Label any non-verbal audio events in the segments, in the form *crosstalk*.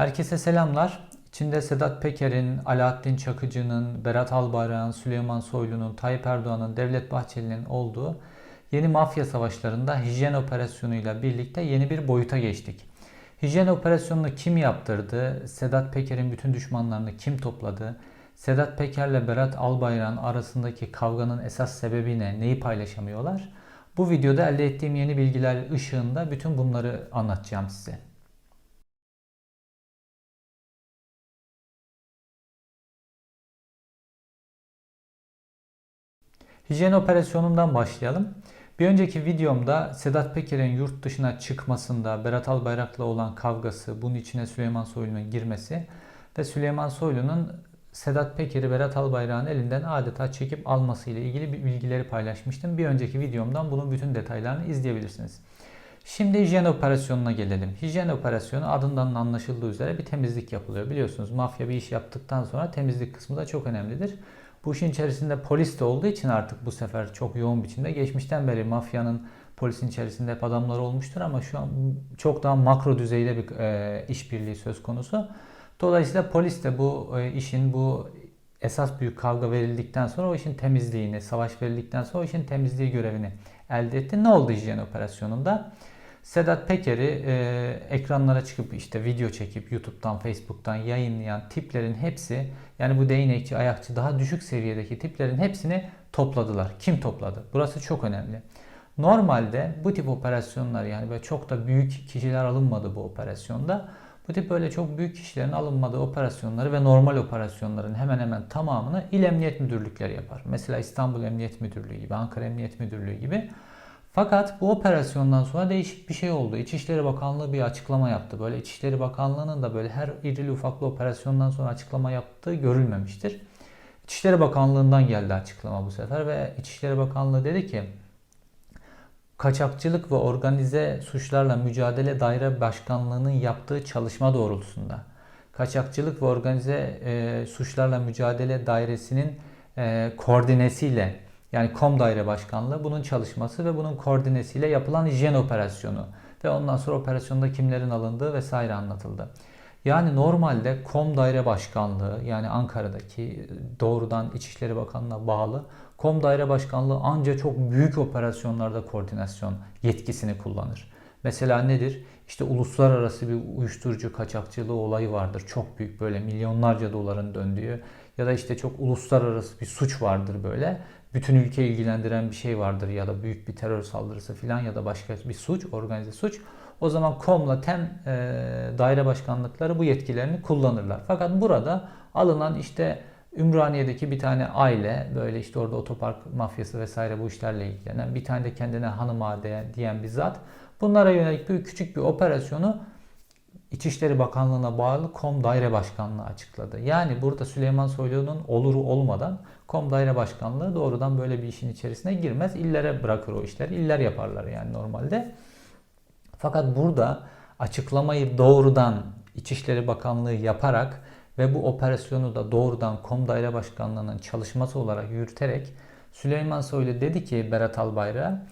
Herkese selamlar. İçinde Sedat Peker'in, Alaaddin Çakıcı'nın, Berat Albayrak'ın, Süleyman Soylu'nun, Tayyip Erdoğan'ın, Devlet Bahçeli'nin olduğu yeni mafya savaşlarında hijyen operasyonuyla birlikte yeni bir boyuta geçtik. Hijyen operasyonunu kim yaptırdı? Sedat Peker'in bütün düşmanlarını kim topladı? Sedat Peker'le Berat Albayrak'ın arasındaki kavganın esas sebebi ne? Neyi paylaşamıyorlar? Bu videoda elde ettiğim yeni bilgiler ışığında bütün bunları anlatacağım size. Hijyen operasyonundan başlayalım. Bir önceki videomda Sedat Peker'in yurt dışına çıkmasında Berat Albayrak'la olan kavgası, bunun içine Süleyman Soylu'nun girmesi ve Süleyman Soylu'nun Sedat Peker'i Berat Albayrak'ın elinden adeta çekip alması ile ilgili bilgileri paylaşmıştım. Bir önceki videomdan bunun bütün detaylarını izleyebilirsiniz. Şimdi hijyen operasyonuna gelelim. Hijyen operasyonu adından anlaşıldığı üzere bir temizlik yapılıyor. Biliyorsunuz mafya bir iş yaptıktan sonra temizlik kısmı da çok önemlidir. Bu işin içerisinde polis de olduğu için artık bu sefer çok yoğun biçimde geçmişten beri mafyanın polisin içerisinde hep adamları olmuştur ama şu an çok daha makro düzeyde bir e, işbirliği söz konusu. Dolayısıyla polis de bu e, işin bu esas büyük kavga verildikten sonra o işin temizliğini, savaş verildikten sonra o işin temizliği görevini elde etti. Ne oldu hijyen operasyonunda? Sedat Peker'i e, ekranlara çıkıp işte video çekip YouTube'dan, Facebook'tan yayınlayan tiplerin hepsi yani bu değnekçi, ayakçı daha düşük seviyedeki tiplerin hepsini topladılar. Kim topladı? Burası çok önemli. Normalde bu tip operasyonlar yani böyle çok da büyük kişiler alınmadı bu operasyonda. Bu tip böyle çok büyük kişilerin alınmadığı operasyonları ve normal operasyonların hemen hemen tamamını il emniyet müdürlükleri yapar. Mesela İstanbul Emniyet Müdürlüğü gibi, Ankara Emniyet Müdürlüğü gibi. Fakat bu operasyondan sonra değişik bir şey oldu. İçişleri Bakanlığı bir açıklama yaptı. Böyle İçişleri Bakanlığı'nın da böyle her irili ufaklı operasyondan sonra açıklama yaptığı görülmemiştir. İçişleri Bakanlığı'ndan geldi açıklama bu sefer ve İçişleri Bakanlığı dedi ki Kaçakçılık ve Organize Suçlarla Mücadele Daire Başkanlığı'nın yaptığı çalışma doğrultusunda Kaçakçılık ve Organize e, Suçlarla Mücadele Dairesi'nin e, koordinesiyle yani KOM Daire Başkanlığı bunun çalışması ve bunun koordinesiyle yapılan hijyen operasyonu ve ondan sonra operasyonda kimlerin alındığı vesaire anlatıldı. Yani normalde KOM Daire Başkanlığı yani Ankara'daki doğrudan İçişleri Bakanlığı'na bağlı KOM Daire Başkanlığı ancak çok büyük operasyonlarda koordinasyon yetkisini kullanır. Mesela nedir? İşte uluslararası bir uyuşturucu kaçakçılığı olayı vardır. Çok büyük böyle milyonlarca doların döndüğü ya da işte çok uluslararası bir suç vardır böyle. Bütün ülkeyi ilgilendiren bir şey vardır ya da büyük bir terör saldırısı falan ya da başka bir suç, organize suç. O zaman KOM'la TEM e, daire başkanlıkları bu yetkilerini kullanırlar. Fakat burada alınan işte Ümraniye'deki bir tane aile böyle işte orada otopark mafyası vesaire bu işlerle ilgilenen bir tane de kendine hanım diyen bir zat bunlara yönelik bir küçük bir operasyonu İçişleri Bakanlığı'na bağlı KOM Daire Başkanlığı açıkladı. Yani burada Süleyman Soylu'nun oluru olmadan KOM Daire Başkanlığı doğrudan böyle bir işin içerisine girmez. İllere bırakır o işleri. İller yaparlar yani normalde. Fakat burada açıklamayı doğrudan İçişleri Bakanlığı yaparak ve bu operasyonu da doğrudan KOM Daire Başkanlığı'nın çalışması olarak yürüterek Süleyman Soylu dedi ki Berat Albayrak'a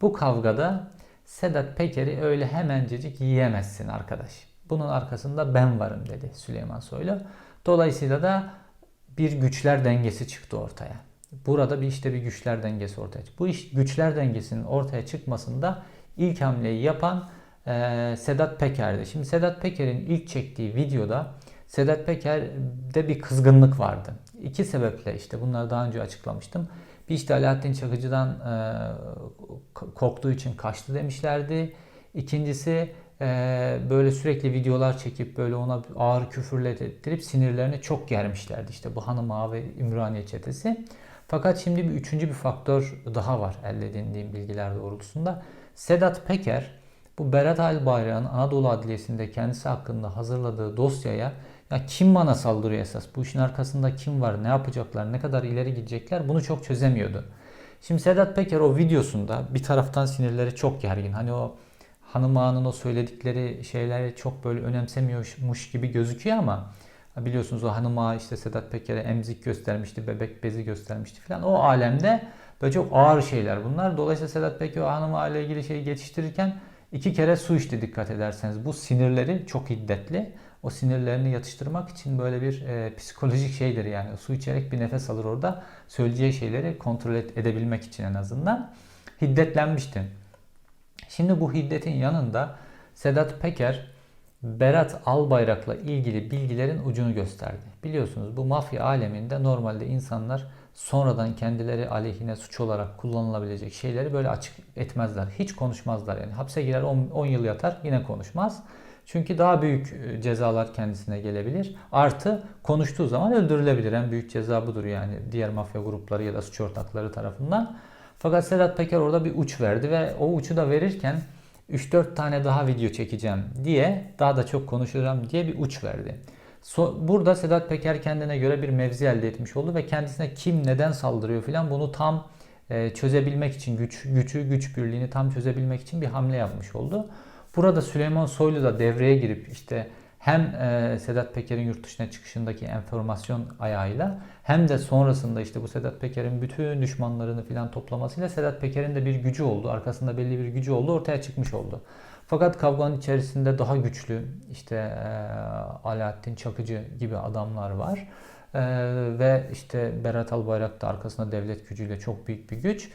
bu kavgada Sedat Peker'i öyle hemencecik yiyemezsin arkadaş. Bunun arkasında ben varım dedi Süleyman Soylu. Dolayısıyla da bir güçler dengesi çıktı ortaya. Burada bir işte bir güçler dengesi ortaya çıktı. Bu iş güçler dengesinin ortaya çıkmasında ilk hamleyi yapan e, Sedat Peker'di. Şimdi Sedat Peker'in ilk çektiği videoda Sedat Peker'de bir kızgınlık vardı. İki sebeple işte bunları daha önce açıklamıştım. Bir işte Alaaddin Çakıcı'dan e, korktuğu için kaçtı demişlerdi. İkincisi e, böyle sürekli videolar çekip böyle ona ağır küfürle ettirip sinirlerini çok germişlerdi. İşte bu hanım ağa ve Ümraniye çetesi. Fakat şimdi bir üçüncü bir faktör daha var elde edindiğim bilgiler doğrultusunda. Sedat Peker bu Berat Albayrak'ın Anadolu Adliyesi'nde kendisi hakkında hazırladığı dosyaya ya kim bana saldırıyor esas? Bu işin arkasında kim var? Ne yapacaklar? Ne kadar ileri gidecekler? Bunu çok çözemiyordu. Şimdi Sedat Peker o videosunda bir taraftan sinirleri çok gergin. Hani o hanım ağanın o söyledikleri şeyleri çok böyle önemsemiyormuş gibi gözüküyor ama biliyorsunuz o hanım ağa işte Sedat Peker'e emzik göstermişti, bebek bezi göstermişti falan. O alemde böyle çok ağır şeyler bunlar. Dolayısıyla Sedat Peker o hanım ağa ile ilgili şeyi geçiştirirken iki kere su içti dikkat ederseniz. Bu sinirleri çok hiddetli. O sinirlerini yatıştırmak için böyle bir e, psikolojik şeydir yani. Su içerek bir nefes alır orada. Söyleyeceği şeyleri kontrol et, edebilmek için en azından. Hiddetlenmişti. Şimdi bu hiddetin yanında Sedat Peker Berat Albayrak'la ilgili bilgilerin ucunu gösterdi. Biliyorsunuz bu mafya aleminde normalde insanlar sonradan kendileri aleyhine suç olarak kullanılabilecek şeyleri böyle açık etmezler. Hiç konuşmazlar yani. Hapse girer 10 yıl yatar yine konuşmaz. Çünkü daha büyük e, cezalar kendisine gelebilir. Artı konuştuğu zaman öldürülebilir. En büyük ceza budur yani diğer mafya grupları ya da suç ortakları tarafından. Fakat Sedat Peker orada bir uç verdi ve o uçu da verirken 3-4 tane daha video çekeceğim diye daha da çok konuşacağım diye bir uç verdi. Burada Sedat Peker kendine göre bir mevzi elde etmiş oldu ve kendisine kim neden saldırıyor filan bunu tam e, çözebilmek için güç gücü güç birliğini tam çözebilmek için bir hamle yapmış oldu. Burada Süleyman Soylu da devreye girip işte hem e, Sedat Peker'in yurt dışına çıkışındaki enformasyon ayağıyla hem de sonrasında işte bu Sedat Peker'in bütün düşmanlarını filan toplamasıyla Sedat Peker'in de bir gücü oldu. Arkasında belli bir gücü oldu. Ortaya çıkmış oldu. Fakat kavganın içerisinde daha güçlü işte e, Alaaddin Çakıcı gibi adamlar var. E, ve işte Berat Albayrak da arkasında devlet gücüyle çok büyük bir güç.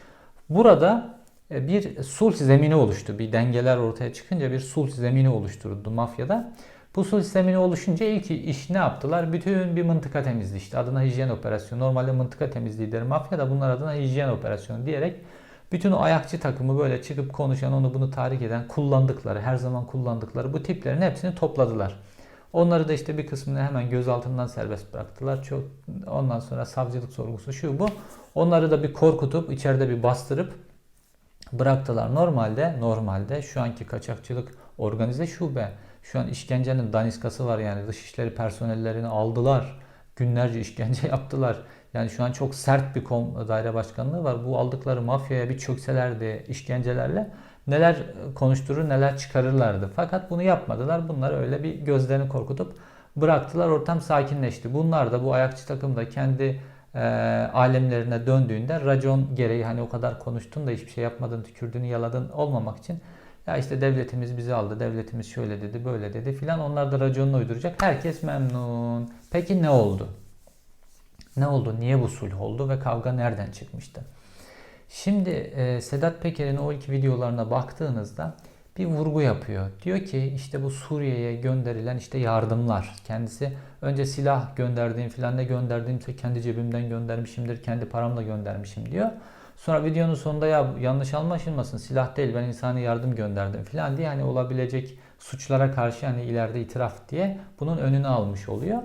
Burada e, bir sulh zemini oluştu. Bir dengeler ortaya çıkınca bir sulh zemini oluşturuldu mafyada. Bu sulh zemini oluşunca ilk iş ne yaptılar? Bütün bir mıntıka temizliği işte adına hijyen operasyonu. Normalde mıntıka temizliği der mafyada bunlar adına hijyen operasyonu diyerek bütün o ayakçı takımı böyle çıkıp konuşan, onu bunu tahrik eden, kullandıkları, her zaman kullandıkları bu tiplerin hepsini topladılar. Onları da işte bir kısmını hemen gözaltından serbest bıraktılar. Çok ondan sonra savcılık sorgusu şu bu. Onları da bir korkutup içeride bir bastırıp bıraktılar. Normalde normalde şu anki kaçakçılık organize şube. Şu an işkencenin daniskası var yani dışişleri personellerini aldılar. Günlerce işkence *laughs* yaptılar. Yani şu an çok sert bir kom daire başkanlığı var. Bu aldıkları mafyaya bir çökselerdi işkencelerle neler konuşturur neler çıkarırlardı. Fakat bunu yapmadılar. Bunlar öyle bir gözlerini korkutup bıraktılar. Ortam sakinleşti. Bunlar da bu ayakçı takım da kendi e, alemlerine döndüğünde racon gereği hani o kadar konuştun da hiçbir şey yapmadın, tükürdün, yaladın olmamak için ya işte devletimiz bizi aldı, devletimiz şöyle dedi, böyle dedi filan onlar da raconunu uyduracak. Herkes memnun. Peki ne oldu? Ne oldu? Niye bu sulh oldu ve kavga nereden çıkmıştı? Şimdi e, Sedat Peker'in o ilk videolarına baktığınızda bir vurgu yapıyor. Diyor ki işte bu Suriye'ye gönderilen işte yardımlar. Kendisi önce silah gönderdiğim filan ne gönderdiğimse kendi cebimden göndermişimdir, kendi paramla göndermişim diyor. Sonra videonun sonunda ya yanlış anlaşılmasın silah değil ben insani yardım gönderdim filan diye hani olabilecek suçlara karşı hani ileride itiraf diye bunun önünü almış oluyor.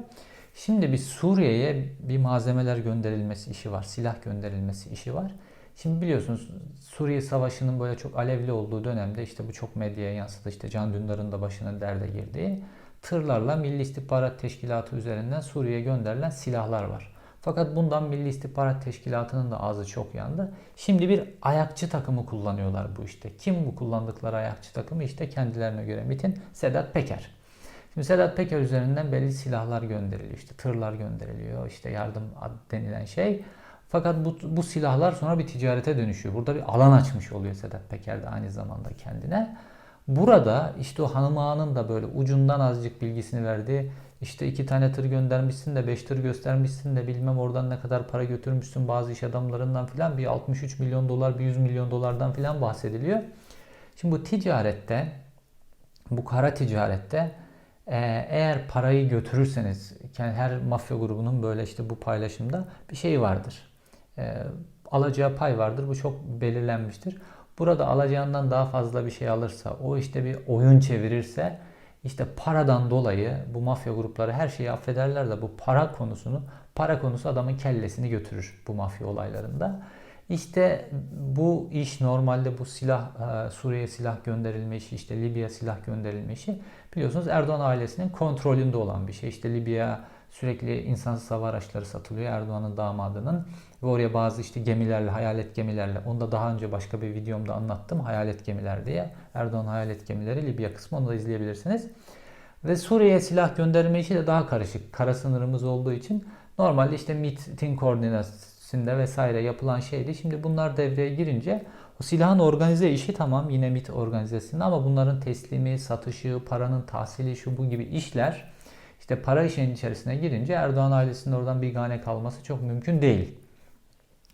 Şimdi bir Suriye'ye bir malzemeler gönderilmesi işi var, silah gönderilmesi işi var. Şimdi biliyorsunuz Suriye Savaşı'nın böyle çok alevli olduğu dönemde işte bu çok medyaya yansıdı. İşte Can Dündar'ın da başına derde girdiği tırlarla Milli İstihbarat Teşkilatı üzerinden Suriye'ye gönderilen silahlar var. Fakat bundan Milli İstihbarat Teşkilatı'nın da ağzı çok yandı. Şimdi bir ayakçı takımı kullanıyorlar bu işte. Kim bu kullandıkları ayakçı takımı? İşte kendilerine göre MIT'in Sedat Peker. Şimdi Sedat Peker üzerinden belli silahlar gönderiliyor. İşte tırlar gönderiliyor. İşte yardım denilen şey. Fakat bu, bu silahlar sonra bir ticarete dönüşüyor. Burada bir alan açmış oluyor Sedat Peker de aynı zamanda kendine. Burada işte o hanım ağanın da böyle ucundan azıcık bilgisini verdiği işte iki tane tır göndermişsin de beş tır göstermişsin de bilmem oradan ne kadar para götürmüşsün bazı iş adamlarından filan bir 63 milyon dolar bir 100 milyon dolardan filan bahsediliyor. Şimdi bu ticarette bu kara ticarette e, eğer parayı götürürseniz yani her mafya grubunun böyle işte bu paylaşımda bir şey vardır e, alacağı pay vardır. Bu çok belirlenmiştir. Burada alacağından daha fazla bir şey alırsa, o işte bir oyun çevirirse işte paradan dolayı bu mafya grupları her şeyi affederler de bu para konusunu, para konusu adamın kellesini götürür bu mafya olaylarında. İşte bu iş normalde bu silah e, Suriye silah gönderilme işi, işte Libya silah gönderilme işi biliyorsunuz Erdoğan ailesinin kontrolünde olan bir şey. İşte Libya sürekli insansız hava araçları satılıyor Erdoğan'ın damadının ve oraya bazı işte gemilerle, hayalet gemilerle, onu da daha önce başka bir videomda anlattım. Hayalet gemiler diye. Erdoğan hayalet gemileri Libya kısmı onu da izleyebilirsiniz. Ve Suriye'ye silah gönderme işi de daha karışık. Kara sınırımız olduğu için normalde işte MIT'in koordinasında vesaire yapılan şeydi. Şimdi bunlar devreye girince O silahın organize işi tamam yine MIT organizesinde ama bunların teslimi, satışı, paranın tahsili şu bu gibi işler işte para işinin içerisine girince Erdoğan ailesinin oradan bir gane kalması çok mümkün değil.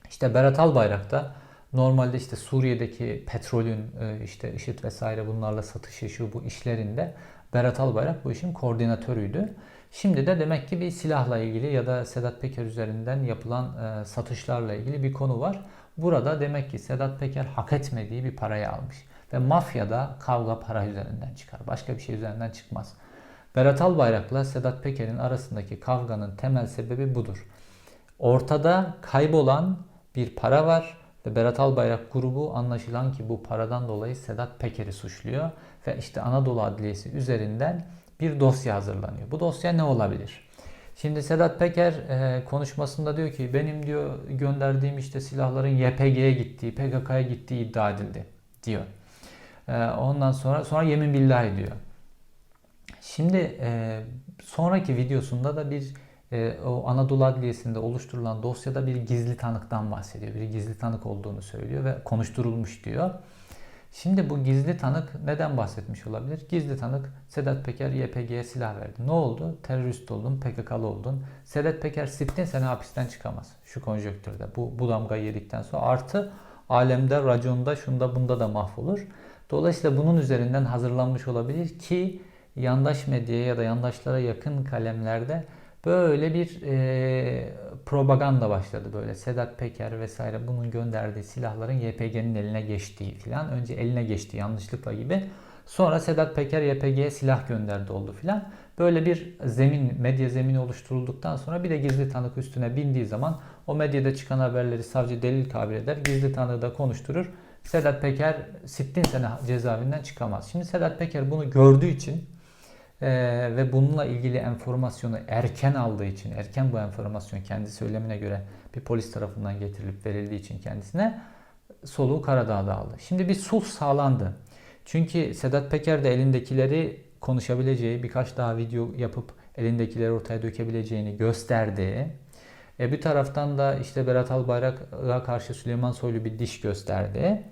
İşte Berat Albayrak da normalde işte Suriye'deki petrolün e, işte IŞİD vesaire bunlarla satışı şu bu işlerinde Berat Albayrak bu işin koordinatörüydü. Şimdi de demek ki bir silahla ilgili ya da Sedat Peker üzerinden yapılan e, satışlarla ilgili bir konu var. Burada demek ki Sedat Peker hak etmediği bir parayı almış. Ve mafyada kavga para üzerinden çıkar. Başka bir şey üzerinden çıkmaz. Berat Albayrak'la Sedat Peker'in arasındaki kavganın temel sebebi budur. Ortada kaybolan bir para var ve Berat Albayrak grubu anlaşılan ki bu paradan dolayı Sedat Peker'i suçluyor ve işte Anadolu Adliyesi üzerinden bir dosya hazırlanıyor. Bu dosya ne olabilir? Şimdi Sedat Peker e, konuşmasında diyor ki benim diyor gönderdiğim işte silahların YPG'ye gittiği, PKK'ya gittiği iddia edildi diyor. E, ondan sonra sonra yemin billahi diyor. Şimdi e, sonraki videosunda da bir e, o Anadolu Adliyesi'nde oluşturulan dosyada bir gizli tanıktan bahsediyor. Bir gizli tanık olduğunu söylüyor ve konuşturulmuş diyor. Şimdi bu gizli tanık neden bahsetmiş olabilir? Gizli tanık Sedat Peker YPG'ye silah verdi. Ne oldu? Terörist oldun, PKK'lı oldun. Sedat Peker sittin sene hapisten çıkamaz. Şu konjonktürde. Bu, bu damgayı yedikten sonra. Artı alemde, raconda, şunda bunda da mahvolur. Dolayısıyla bunun üzerinden hazırlanmış olabilir ki yandaş medyaya ya da yandaşlara yakın kalemlerde böyle bir e, propaganda başladı. Böyle Sedat Peker vesaire bunun gönderdiği silahların YPG'nin eline geçtiği filan önce eline geçti yanlışlıkla gibi. Sonra Sedat Peker YPG'ye silah gönderdi oldu filan. Böyle bir zemin medya zemini oluşturulduktan sonra bir de gizli tanık üstüne bindiği zaman o medyada çıkan haberleri savcı delil kabul eder gizli tanığı da konuşturur. Sedat Peker sittin sene cezaevinden çıkamaz. Şimdi Sedat Peker bunu gördüğü için ee, ve bununla ilgili enformasyonu erken aldığı için, erken bu enformasyon kendi söylemine göre bir polis tarafından getirilip verildiği için kendisine soluğu Karadağ'da aldı. Şimdi bir sulh sağlandı. Çünkü Sedat Peker de elindekileri konuşabileceği, birkaç daha video yapıp elindekileri ortaya dökebileceğini gösterdi. E bir taraftan da işte Berat Albayrak'a karşı Süleyman Soylu bir diş gösterdi.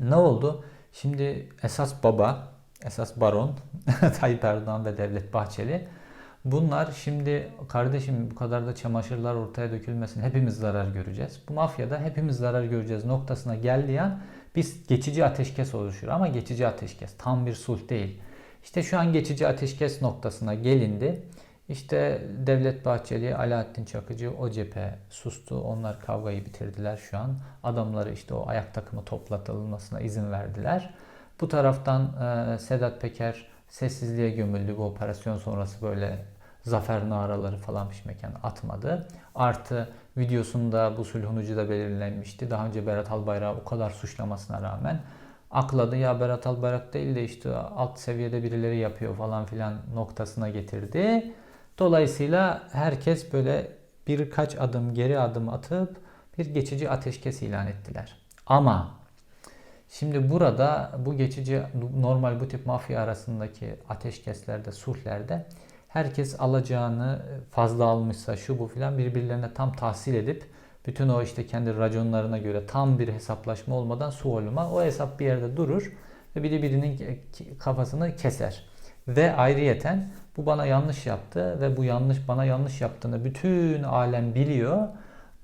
Ne oldu? Şimdi esas baba esas baron *laughs* Tayyip Erdoğan ve Devlet Bahçeli. Bunlar şimdi kardeşim bu kadar da çamaşırlar ortaya dökülmesin hepimiz zarar göreceğiz. Bu mafyada hepimiz zarar göreceğiz noktasına geldiği an biz geçici ateşkes oluşur ama geçici ateşkes tam bir sulh değil. İşte şu an geçici ateşkes noktasına gelindi. İşte Devlet Bahçeli, Alaaddin Çakıcı o cephe sustu. Onlar kavgayı bitirdiler şu an. Adamları işte o ayak takımı toplatılmasına izin verdiler. Bu taraftan e, Sedat Peker sessizliğe gömüldü. Bu operasyon sonrası böyle zafer naraları falan pişmeken atmadı. Artı videosunda bu sulhunucu da belirlenmişti. Daha önce Berat Albayrak o kadar suçlamasına rağmen akladı ya Berat Albayrak değil de işte alt seviyede birileri yapıyor falan filan noktasına getirdi. Dolayısıyla herkes böyle birkaç adım geri adım atıp bir geçici ateşkes ilan ettiler. Ama Şimdi burada bu geçici normal bu tip mafya arasındaki ateşkeslerde, sulhlerde herkes alacağını fazla almışsa şu bu filan birbirlerine tam tahsil edip bütün o işte kendi raconlarına göre tam bir hesaplaşma olmadan su o hesap bir yerde durur ve biri birinin kafasını keser. Ve ayrıyeten bu bana yanlış yaptı ve bu yanlış bana yanlış yaptığını bütün alem biliyor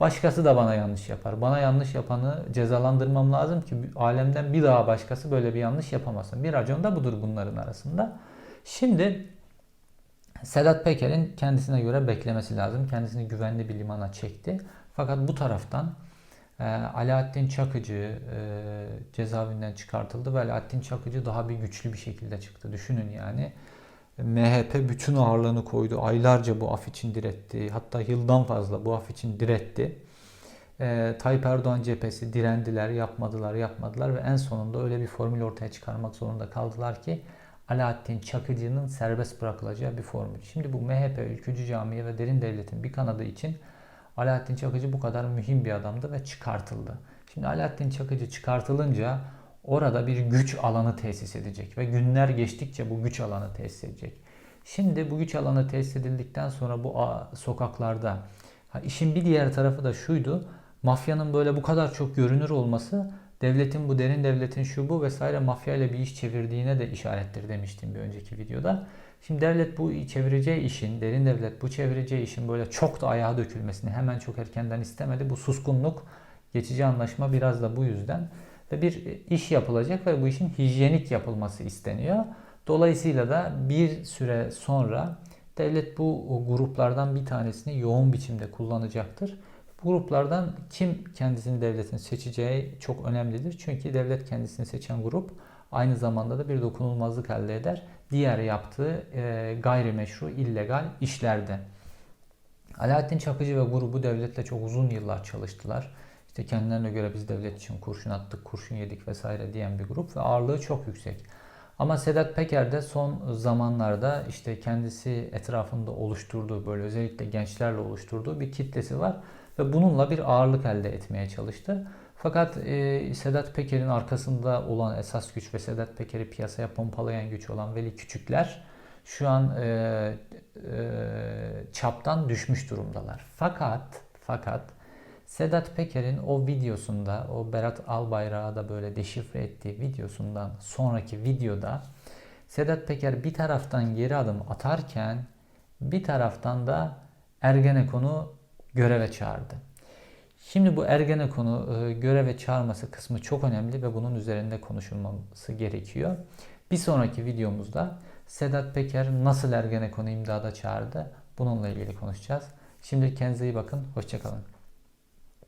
Başkası da bana yanlış yapar. Bana yanlış yapanı cezalandırmam lazım ki alemden bir daha başkası böyle bir yanlış yapamasın. Bir racon da budur bunların arasında. Şimdi Sedat Peker'in kendisine göre beklemesi lazım. Kendisini güvenli bir limana çekti. Fakat bu taraftan e, Alaaddin Çakıcı e, cezaevinden çıkartıldı ve Alaaddin Çakıcı daha bir güçlü bir şekilde çıktı. Düşünün yani. MHP bütün ağırlığını koydu. Aylarca bu af için diretti. Hatta yıldan fazla bu af için diretti. Ee, Tayyip Erdoğan cephesi direndiler, yapmadılar, yapmadılar ve en sonunda öyle bir formül ortaya çıkarmak zorunda kaldılar ki Alaaddin Çakıcı'nın serbest bırakılacağı bir formül. Şimdi bu MHP, Ülkücü Camiye ve Derin Devlet'in bir kanadı için Alaaddin Çakıcı bu kadar mühim bir adamdı ve çıkartıldı. Şimdi Alaaddin Çakıcı çıkartılınca orada bir güç alanı tesis edecek ve günler geçtikçe bu güç alanı tesis edecek. Şimdi bu güç alanı tesis edildikten sonra bu sokaklarda ha işin bir diğer tarafı da şuydu. Mafyanın böyle bu kadar çok görünür olması devletin bu derin devletin şu bu vesaire mafya ile bir iş çevirdiğine de işarettir demiştim bir önceki videoda. Şimdi devlet bu çevireceği işin, derin devlet bu çevireceği işin böyle çok da ayağa dökülmesini hemen çok erkenden istemedi. Bu suskunluk, geçici anlaşma biraz da bu yüzden. Ve bir iş yapılacak ve bu işin hijyenik yapılması isteniyor. Dolayısıyla da bir süre sonra devlet bu gruplardan bir tanesini yoğun biçimde kullanacaktır. Bu gruplardan kim kendisini devletin seçeceği çok önemlidir. Çünkü devlet kendisini seçen grup aynı zamanda da bir dokunulmazlık elde eder. Diğer yaptığı e, gayrimeşru, illegal işlerde. Alaaddin Çakıcı ve grubu devletle çok uzun yıllar çalıştılar. İşte kendilerine göre biz devlet için kurşun attık, kurşun yedik vesaire diyen bir grup ve ağırlığı çok yüksek. Ama Sedat Peker de son zamanlarda işte kendisi etrafında oluşturduğu böyle özellikle gençlerle oluşturduğu bir kitlesi var ve bununla bir ağırlık elde etmeye çalıştı. Fakat e, Sedat Peker'in arkasında olan esas güç ve Sedat Peker'i piyasaya pompalayan güç olan Veli Küçükler şu an e, e, çaptan düşmüş durumdalar. Fakat fakat Sedat Peker'in o videosunda, o Berat Albayrak'ı da böyle deşifre ettiği videosundan sonraki videoda Sedat Peker bir taraftan geri adım atarken bir taraftan da Ergenekon'u göreve çağırdı. Şimdi bu Ergenekon'u e, göreve çağırması kısmı çok önemli ve bunun üzerinde konuşulması gerekiyor. Bir sonraki videomuzda Sedat Peker nasıl Ergenekon'u imdada çağırdı bununla ilgili konuşacağız. Şimdi kendinize iyi bakın. Hoşçakalın.